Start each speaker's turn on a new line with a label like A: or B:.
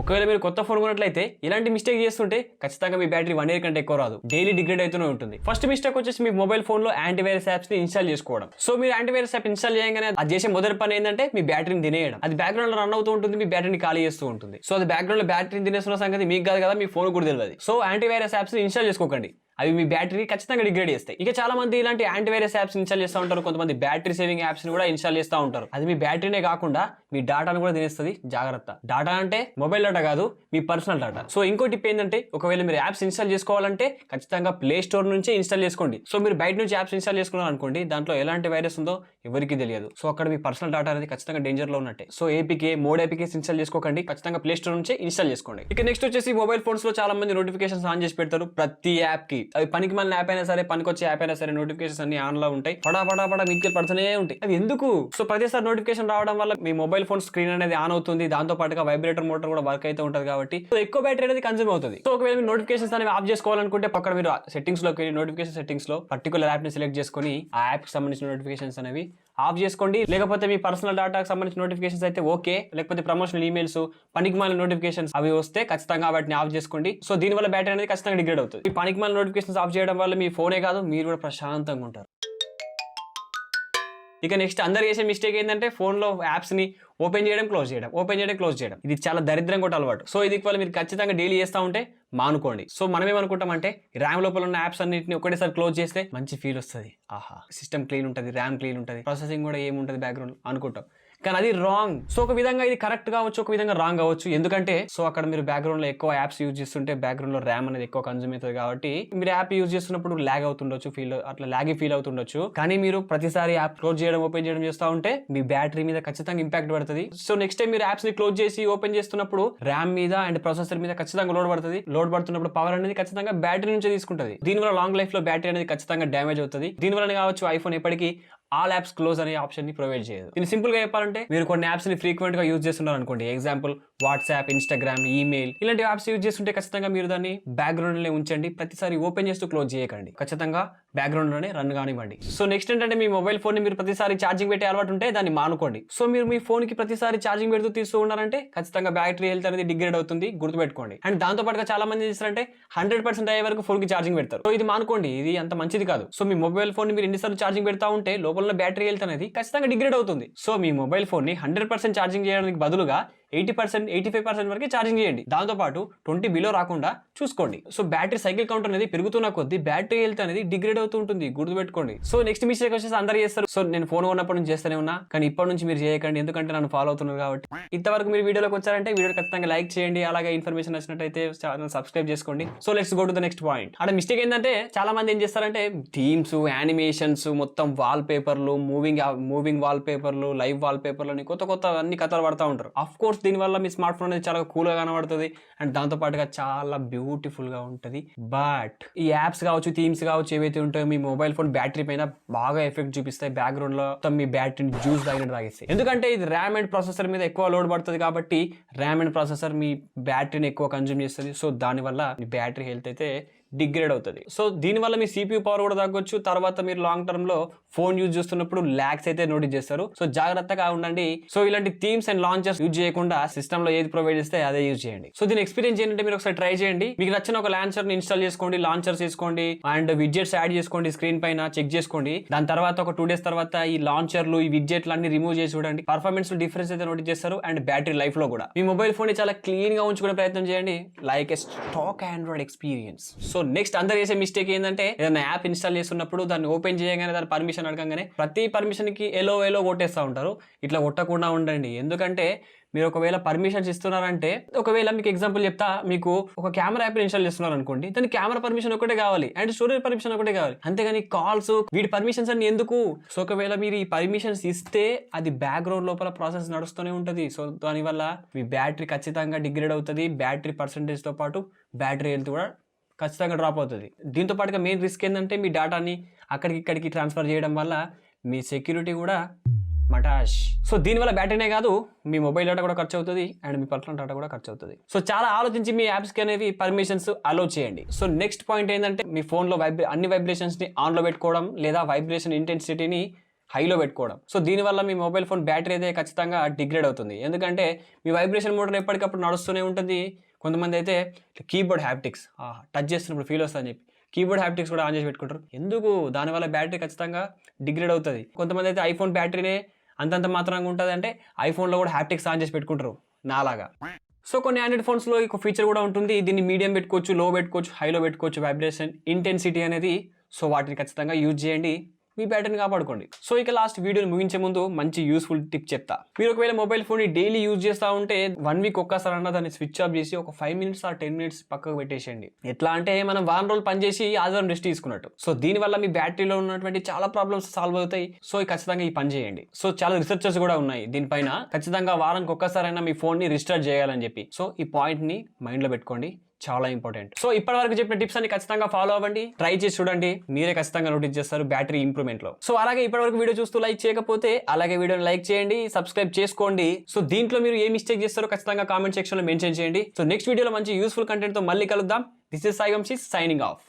A: ఒకవేళ మీరు కొత్త ఫోన్ కొన్నట్లయితే ఇలాంటి మిస్టేక్ చేస్తుంటే ఖచ్చితంగా మీ బ్యాటరీ వన్ ఇయర్ కంటే ఎక్కువ రాదు. డైలీ డిగ్రేడ్ అవుతూనే ఉంటుంది. ఫస్ట్ మిస్టేక్ వచ్చేసి మీ మొబైల్ ఫోన్లో యాంటీవైరస్ యాప్స్ని ఇన్స్టాల్ చేసుకోవడం. సో మీరు యాంటీవైరస్ యాప్ ఇన్స్టాల్ చేయగానే అది చేసే మొదటి పని ఏంటంటే మీ బ్యాటరీని తినేయడం. అది బ్యాక్గ్రౌండ్లో రన్ అవుతూ ఉంటుంది మీ బ్యాటరీని ఖాళీ చేస్తూ ఉంటుంది. సో అది బ్యాక్గ్రౌండ్లో బ్యాటరీని తినేస్తున్న సంగతి మీకు కాదు కదా మీ ఫోన్ కూడా తెలియదు. సో యాంటీవైరస్ యాప్స్ని ఇన్స్టాల్ చేసుకోకండి. అవి మీ బ్యాటరీ ఖచ్చితంగా డిగ్రేడ్ చేస్తాయి. ఇక చాలా మంది ఇలాంటి యాంటీవైరస్ యాప్స్ ఇన్స్టాల్ చేస్తూ ఉంటారు. కొంతమంది బ్యాటరీ సేవింగ్ యాప్స్ని కూడా ఇన్స్టాల్ చేస్తూ ఉంటారు. అది మీ బ్యాటరీనే కాకుండా మీ డాటాను కూడా తినేస్తుంది. జాగ్రత్త. డాటా అంటే మొబైల్ డేటా కాదు మీ పర్సనల్ డేటా సో ఇంకో టిప్ ఏంటంటే ఒకవేళ మీరు యాప్స్ ఇన్స్టాల్ చేసుకోవాలంటే ఖచ్చితంగా ప్లే స్టోర్ నుంచే ఇన్స్టాల్ చేసుకోండి. సో మీరు బయట నుంచి యాప్స్ ఇన్స్టాల్ చేసుకున్నారు అనుకోండి దాంట్లో ఎలాంటి వైరస్ ఉందో ఎవరికి తెలియదు. సో అక్కడ మీ పర్సనల్ డేటా అనేది ఖచ్చితంగా డేంజర్లో ఉన్నట్టే. So APK mod APKs install చేసుకోకండి. ఖచ్చితంగా ప్లే స్టోర్ నుంచే ఇన్స్టాల్ చేసుకోండి. ఇక నెక్స్ట్ వచ్చేసి మొబైల్ ఫోన్స్లో చాలా మంది నోటిఫికేషన్స్ ఆన్ చేసి పెడతారు. ప్రతి యాప్కి. అవి పనికి మన యాప్ అయినా సరే పనికొచ్చే యాప్ అయినా సరే నోటిఫికేషన్స్ అన్ని ఆన్లో ఉంటాయి. పడా పడా పడా మీకు పడుతూనే ఉంటాయి. అవి ఎందుకు? సో ప్రతిసారి నోటిఫికేషన్ రావడం వల్ల మీ మొబైల్ ఫోన్ స్క్రీన్ అనేది ఆన్ అవుతుంది. దాంతో పాటుగా వైబ్రేటర్ మోటార్ కూడా వర్క్ అయితే ఉంటుంది కాబట్టి సో ఎక్కువ బ్యాటరీ అనేది కన్జ్యూమ్ అవుతుంది. సో ఒకవేళ మీరు నోటిఫికేషన్స్ అనేవి ఆఫ్ చేసుకోవాలనుకుంటే పక్కన మీరు సెట్టింగ్స్లోకి నోటిఫికేషన్ సెట్టింగ్స్లో పర్టికులర్ యాప్ని సెలెక్ట్ చేసుకొని ఆ యాప్కి సంబంధించిన నోటిఫికేషన్స్ అనేవి ఆఫ్ చేసుకోండి. లేకపోతే మీ పర్సనల్ డేటాకి సంబంధించిన నోటిఫికేషన్స్ అయితే ఓకే లేకపోతే ప్రమోషనల్ ఈమెయిల్స్ పనికిమాల నోటిఫికేషన్స్ అవి వస్తే ఖచ్చితంగా వాటిని ఆఫ్ చేసుకోండి. సో దీనివల్ల బ్యాటరీ అనేది ఖచ్చితంగా డిగ్రేడ్ అవుతుంది. ఈ పనికిమాల నోటిఫికేషన్స్ ఆఫ్ చేయడం వల్ల మీ ఫోనే కాదు మీరు కూడా ప్రశాంతంగా ఉంటారు. ఇక నెక్స్ట్ అందరు చేసే మిస్టేక్ ఏంటంటే ఫోన్లో యాప్స్ని ఓపెన్ చేయడం క్లోజ్ చేయడం ఓపెన్ చేయడం క్లోజ్ చేయడం. ఇది చాలా దరిద్రం కూడా అలవాటు. సో ఇది వల్ల మీరు ఖచ్చితంగా డైలీ చేస్తూ ఉంటే మానుకోండి. సో మనం ఏమనుకుంటామంటే ర్యామ్ లోపల ఉన్న యాప్స్ అన్నింటిని ఒకటేసారి క్లోజ్ చేస్తే మంచి ఫీల్ వస్తుంది. ఆహా సిస్టమ్ క్లీన్ ఉంటుంది ర్యామ్ క్లీన్ ఉంటుంది ప్రాసెసింగ్ కూడా ఏముంటుంది బ్యాక్గ్రౌండ్ అనుకుంటాం. కానీ అది రాంగ్ సో ఒక విధంగా ఇది కరెక్ట్ కావచ్చు ఒక విధంగా రాంగ్ కావచ్చు. ఎందుకంటే సో అక్కడ మీరు బ్యాక్గ్రౌండ్లో ఎక్కువ యాప్స్ యూజ్ చేస్తుంటే బ్యాక్గ్రౌండ్లో ర్యామ్ అనేది ఎక్కువ కన్జ్యూమ్ అవుతుంది కాబట్టి మీరు యాప్ యూజ్ చేస్తున్నప్పుడు లాగ్ అవుతుండొచ్చు ఫీల్ అట్లా లాగి ఫీల్ అవుతుండొచ్చు. కానీ మీరు ప్రతిసారి యాప్ క్లోజ్ చేయడం ఓపెన్ చేయడం చేస్తూ ఉంటే మీ బ్యాటరీ మీద ఖచ్చితంగా ఇంపాక్ట్ పడుతుంది. సో నెక్స్ట్ టైం మీరు యాప్స్ని క్లోజ్ చేసి ఓపెన్ చేస్తున్నప్పుడు ర్యామ్ మీద అండ్ ప్రాసెసర్ మీద ఖచ్చితంగా లోడ్ పడుతుంది. లోడ్ పడుతున్నప్పుడు పవర్ అనేది ఖచ్చితంగా బ్యాటరీ నుంచి తీసుకుంటుంది. దీనివల్ల లాంగ్ లైఫ్లో బ్యాటరీ అనేది ఖచ్చితంగా డ్యామేజ్ అవుతుంది. దీనివల్ల కావచ్చు ఐఫోన్ ఎప్పటికీ ఆల్ యాప్స్ క్లోజ్ అనే ఆప్షన్ని ప్రొవైడ్ చేయదు. దీన్ని సింపుల్గా చెప్పాలంటే మీరు కొన్ని యాప్స్ని ఫ్రీక్వెంట్గా యూజ్ చేస్తున్నారు అనుకోండి. ఎగ్జాంపుల్ వాట్సాప్ ఇన్స్టాగ్రామ్ ఈమెయిల్ ఇలాంటి యాప్స్ యూజ్ చేస్తుంటే ఖచ్చితంగా మీరు దాన్ని బ్యాక్గ్రౌండ్లో ఉంచండి. ప్రతిసారి ఓపెన్ చేస్తూ క్లోజ్ చేయకండి. ఖచ్చితంగా బ్యాక్గ్రౌండ్లోనే రన్ కానివ్వండి. సో నెక్స్ట్ ఏంటంటే మీ మొబైల్ ఫోన్ని మీరు ప్రతిసారి ఛార్జింగ్ పెట్టే అలవాటు ఉంటే దాన్ని మానుకోండి. సో మీరు మీ ఫోన్కి ప్రతిసారి ఛార్జింగ్ పెడుతూ తీస్తూ ఉన్నారంటే ఖచ్చితంగా బ్యాటరీ హెల్త్ అనేది డిగ్రేడ్ అవుతుంది గుర్తుపెట్టుకోండి. అండ్ దాంతో పాటుగా చాలా మంది చేస్తారంటే హండ్రెడ్ పర్సెంట్ అయ్యే వరకు ఫోన్కి ఛార్జింగ్ పెడతారు. సో ఇది మానుకోండి ఇది అంత మంచిది కాదు. సో మీ మొబైల్ ఫోన్ మీరు ఎన్నిసార్లు ఛార్జింగ్ పెడతా ఉంటే లోపల బ్యాటరీ హెల్త్ అనేది ఖచ్చితంగా డిగ్రేడ్ అవుతుంది. సో మీ మొబైల్ ఫోన్ని హండ్రెడ్ పర్సెంట్ ఛార్జింగ్ చేయడానికి బదులుగా eighty percent eighty five percent వరకు ఛార్జింగ్ చేయండి. దాంతో పాటు ట్వంటీ బిలో రాకుండా చూసుకోండి. సో బ్యాటరీ సైకిల్ కౌంట్ అనేది పెరుగుతున్న కొద్దీ బ్యాటరీ హెల్త్ అనేది డిగ్రేడ్ అవుతూ ఉంటుంది. గుర్తుపెట్టుకోండి. సో నెక్స్ట్ మిస్టేక్ వచ్చేసి అందరు చేస్తారు. సో నేను ఫోన్ ఉన్నప్పటి నుంచి చేస్తూనే ఉన్నా. కానీ ఇప్పటి నుంచి మీరు చేయకండి. ఎందుకంటే నన్ను ఫాలో అవుతున్నారు కాబట్టి. ఇంతవరకు మీరు వీడియోలోకి వచ్చారంటే వీడియో ఖచ్చితంగా లైక్ చేయండి. అలాగే ఇన్ఫర్మేషన్ నచ్చినట్టయితే ఛానల్ సబ్స్క్రైబ్ చేసుకోండి. So let's go to the next point అక్కడ మిస్టేక్ ఏంటంటే చాలా మంది ఏం చేస్తారంటే థీమ్స్ యానిమేషన్స్ మొత్తం వాల్ పేపర్లు మూవింగ్ మూవింగ్ వాల్ పేపర్లు లైవ్ వాల్ పేపర్లు అని కొత్త కొత్త అన్ని కథలు పడతా ఉంటారు. అఫ్ కోర్స్ దీనివల్ల మీ స్మార్ట్ ఫోన్ అనేది చాలా కూల్గా కనబడుతుంది. అండ్ దాంతోపాటుగా చాలా బ్యూటిఫుల్గా ఉంటుంది. బట్ ఈ యాప్స్ కావచ్చు థీమ్స్ కావచ్చు ఏవైతే ఉంటాయో మీ మొబైల్ ఫోన్ బ్యాటరీ పైన బాగా ఎఫెక్ట్ చూపిస్తాయి. బ్యాక్గ్రౌండ్లో మొత్తం మీ బ్యాటరీని జ్యూస్ తాగినట్టు తాగేస్తాయి. ఎందుకంటే ఇది ర్యామ్ అండ్ ప్రాసెసర్ మీద ఎక్కువ లోడ్ పడుతుంది కాబట్టి ర్యామ్ అండ్ ప్రాసెసర్ మీ బ్యాటరీని ఎక్కువ కన్జ్యూమ్ చేస్తుంది. సో దానివల్ల మీ బ్యాటరీ హెల్త్ అయితే డిగ్రేడ్ అవుతుంది. సో దీనివల్ల మీ సిపియూ పవర్ కూడా తగ్గొచ్చు. తర్వాత మీరు లాంగ్ టర్మ్లో ఫోన్ యూజ్ చేస్తున్నప్పుడు ల్యాక్స్ అయితే నోటీస్ చేస్తారు. సో జాగ్రత్తగా ఉండండి. సో ఇలాంటి థీమ్స్ అండ్ లాంచర్స్ యూజ్ చేయకుండా సిస్టమ్లో ఏది ప్రొవైడ్ చేస్తే అదే యూజ్ చేయండి. సో దీని ఎక్స్పీరియన్స్ ఏంటంటే మీరు ఒకసారి ట్రై చేయండి. మీకు నచ్చిన ఒక లాంచర్ని ఇన్స్టాల్ చేసుకోండి లాంచర్స్ చేసుకోండి అండ్ విడ్జెట్స్ యాడ్ చేసుకోండి స్క్రీన్ పైన చెక్ చేసుకోండి. దాని తర్వాత ఒక టూ డేస్ తర్వాత ఈ లాంచర్లు ఈ విడ్జెట్లు అన్ని రిమూవ్ చేసి చూడండి. పర్ఫార్మెన్స్ డిఫరెన్స్ అయితే నోటీస్ చేస్తారు అండ్ బ్యాటరీ లైఫ్లో కూడా. మీ మొబైల్ ఫోన్ చాలా క్లీన్గా ఉంచుకునే ప్రయత్నం చేయండి. Like a stock Android experience so next అందరు చేసే మిస్టేక్ ఏంటంటే ఏదైనా యాప్ ఇన్స్టాల్ చేస్తున్నప్పుడు దాన్ని ఓపెన్ చేయగానే దాని పర్మిషన్ అడగంగానే ప్రతి పర్మిషన్కి ఎలో ఎలో కొట్టేస్తూ ఉంటారు. ఇట్లా కొట్టకుండా ఉండండి. ఎందుకంటే మీరు ఒకవేళ పర్మిషన్స్ ఇస్తున్నారంటే ఒకవేళ మీకు ఎగ్జాంపుల్ చెప్తా మీకు ఒక కెమెరా యాప్ ఇన్స్టాల్ చేస్తున్నారు అనుకోండి దాని కెమెరా పర్మిషన్ ఒకటే కావాలి అండ్ స్టోరేజ్ పర్మిషన్ ఒకటే కావాలి. అంతేగాని కాల్స్ వీటి పర్మిషన్స్ అన్ని ఎందుకు? సో ఒకవేళ మీరు ఈ పర్మిషన్స్ ఇస్తే అది బ్యాక్గ్రౌండ్ లోపల ప్రాసెస్ నడుస్తూనే ఉంటుంది. సో దానివల్ల మీ బ్యాటరీ ఖచ్చితంగా డిగ్రేడ్ అవుతుంది. బ్యాటరీ పర్సంటేజ్తో పాటు బ్యాటరీ హెల్త్ కూడా ఖచ్చితంగా డ్రాప్ అవుతుంది. దీంతో పాటుగా మెయిన్ రిస్క్ ఏంటంటే మీ డేటాని అక్కడికి ఇక్కడికి ట్రాన్స్ఫర్ చేయడం వల్ల మీ సెక్యూరిటీ కూడా మటాష్. సో దీనివల్ల బ్యాటరీనే కాదు మీ మొబైల్ డేటా కూడా ఖర్చు అవుతుంది అండ్ మీ పర్సనల్ డేటా కూడా ఖర్చు అవుతుంది. సో చాలా ఆలోచించి మీ యాప్స్కి అనేవి పర్మిషన్స్ అలో చేయండి. సో నెక్స్ట్ పాయింట్ ఏంటంటే మీ ఫోన్లో వైబ్రే అన్ని వైబ్రేషన్స్ని ఆన్లో పెట్టుకోవడం లేదా వైబ్రేషన్ ఇంటెన్సిటీని హైలో పెట్టుకోవడం. సో దీనివల్ల మీ మొబైల్ ఫోన్ బ్యాటరీ అయితే ఖచ్చితంగా డిగ్రేడ్ అవుతుంది. ఎందుకంటే మీ వైబ్రేషన్ మోటార్ ఎప్పటికప్పుడు నడుస్తూనే ఉంటుంది. కొంతమంది అయితే కీబోర్డ్ హ్యాప్టిక్స్ టచ్ చేస్తున్నప్పుడు ఫీల్ వస్తుందని చెప్పి కీబోర్డ్ హ్యాప్టిక్స్ కూడా ఆన్ చేసి పెట్టుకుంటారు. ఎందుకు? దానివల్ల బ్యాటరీ ఖచ్చితంగా డిగ్రేడ్ అవుతుంది. కొంతమంది అయితే ఐఫోన్ బ్యాటరీనే అంతంత మాత్రంగా ఉంటుంది అంటే ఐఫోన్లో కూడా హ్యాప్టిక్స్ ఆన్ చేసి పెట్టుకుంటారు నాలాగా. సో కొన్ని ఆండ్రాయిడ్ ఫోన్స్లో ఒక ఫీచర్ కూడా ఉంటుంది. దీన్ని మీడియం పెట్టుకోవచ్చు లో పెట్టుకోవచ్చు హైలో పెట్టుకోవచ్చు వైబ్రేషన్ ఇంటెన్సిటీ అనేది సో వాటిని ఖచ్చితంగా యూజ్ చేయండి. మీ బ్యాటరీని కాపాడుకోండి. సో ఇక లాస్ట్ వీడియోని ముగించే ముందు మంచి యూస్ఫుల్ టిప్ చెప్తా. మీరు ఒకవేళ మొబైల్ ఫోన్ డైలీ యూజ్ చేస్తూ ఉంటే వన్ వీక్ ఒక్కసారి అన్న దాన్ని స్విచ్ ఆఫ్ చేసి ఒక ఫైవ్ మినిట్స్ ఆ టెన్ మినిట్స్ పక్కకు పెట్టేసేయండి. ఎట్లా అంటే మనం వారం రోజులు పనిచేసి ఆదివారం రెస్ట్ తీసుకున్నట్టు. సో దీనివల్ల మీ బ్యాటరీలో ఉన్నటువంటి చాలా ప్రాబ్లమ్స్ సాల్వ్ అవుతాయి. సో ఖచ్చితంగా ఈ పని చేయండి. సో చాలా రీసెర్చర్స్ కూడా ఉన్నాయి. దీనిపైన ఖచ్చితంగా వారానికి ఒక్కసారైనా మీ ఫోన్ని రిస్టార్ట్ చేయాలని చెప్పి. సో ఈ పాయింట్ని మైండ్లో పెట్టుకోండి. చాలా ఇంపార్టెంట్. సో ఇప్పటి వరకు చెప్పిన టిప్స్ అన్ని ఖచ్చితంగా ఫాలో అవ్వండి. ట్రై చేసి చూడండి. మీరే ఖచ్చితంగా నోటీస్ చేస్తారు బ్యాటరీ ఇంప్రూవ్మెంట్లో సో అలాగే ఇప్పటి వరకు వీడియో చూస్తూ లైక్ చేయకపోతే అలాగే వీడియోని లైక్ చేయండి సబ్స్క్రైబ్ చేసుకోండి. సో దీంట్లో మీరు ఏ మిస్టేక్ చేస్తారో ఖచ్చితంగా కామెంట్ సెక్షన్లో మెన్షన్ చేయండి. సో నెక్స్ట్ వీడియోలో మంచి యూస్ఫుల్ కంటెంట్తో మళ్ళీ కలుద్దాం. This is Sai Vamshi signing off